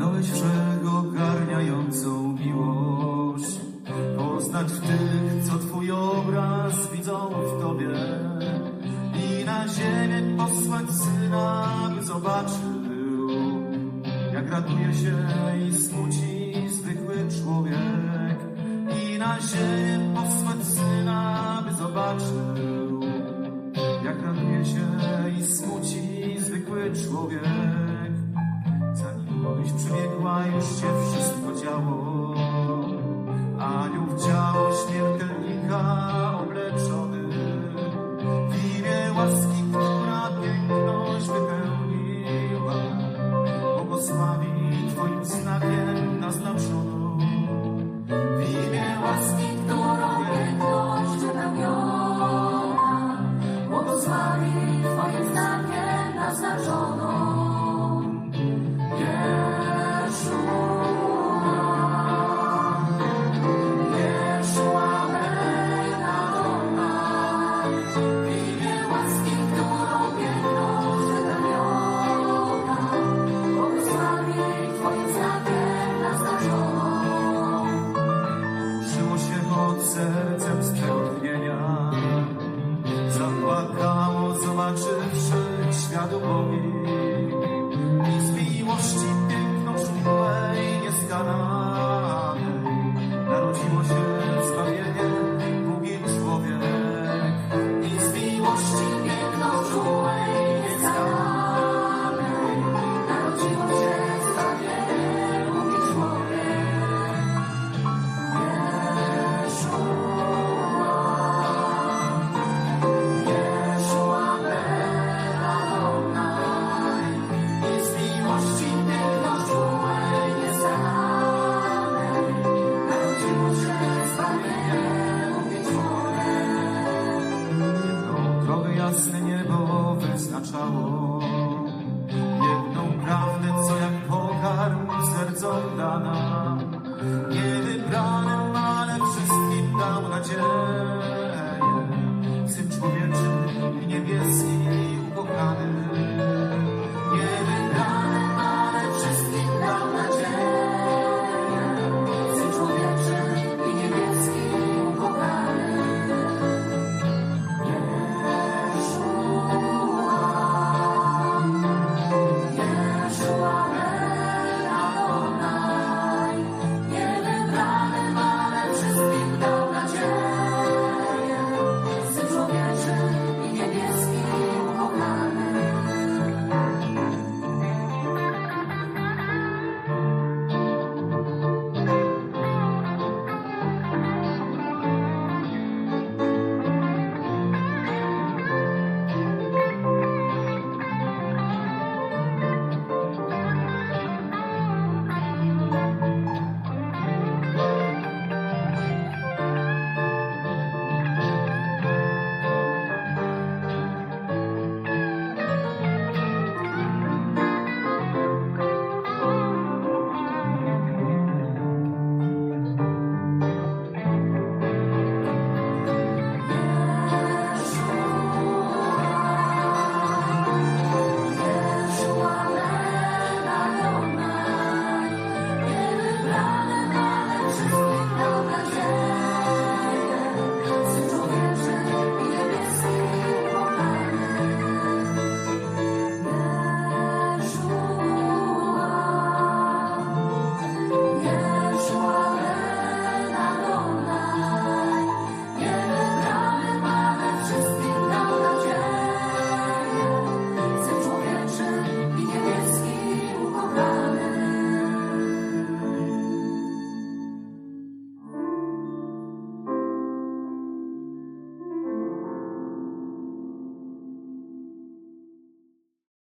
Dałeś wszechogarniającą miłość. Poznać w tych, co Twój obraz widzą w Tobie. I na ziemię posłać Syna, by zobaczył Jak raduje się i smuci zwykły człowiek. I na ziemię posłać Syna, by zobaczył Jak raduje się i smuci zwykły człowiek Zapłakało, zobaczywszy świat ubogi. I z miłości piękno czułej, nieskalanej. Drogo jasne niebo wyznaczało Jedną prawdę, co jak pokarm sercom dana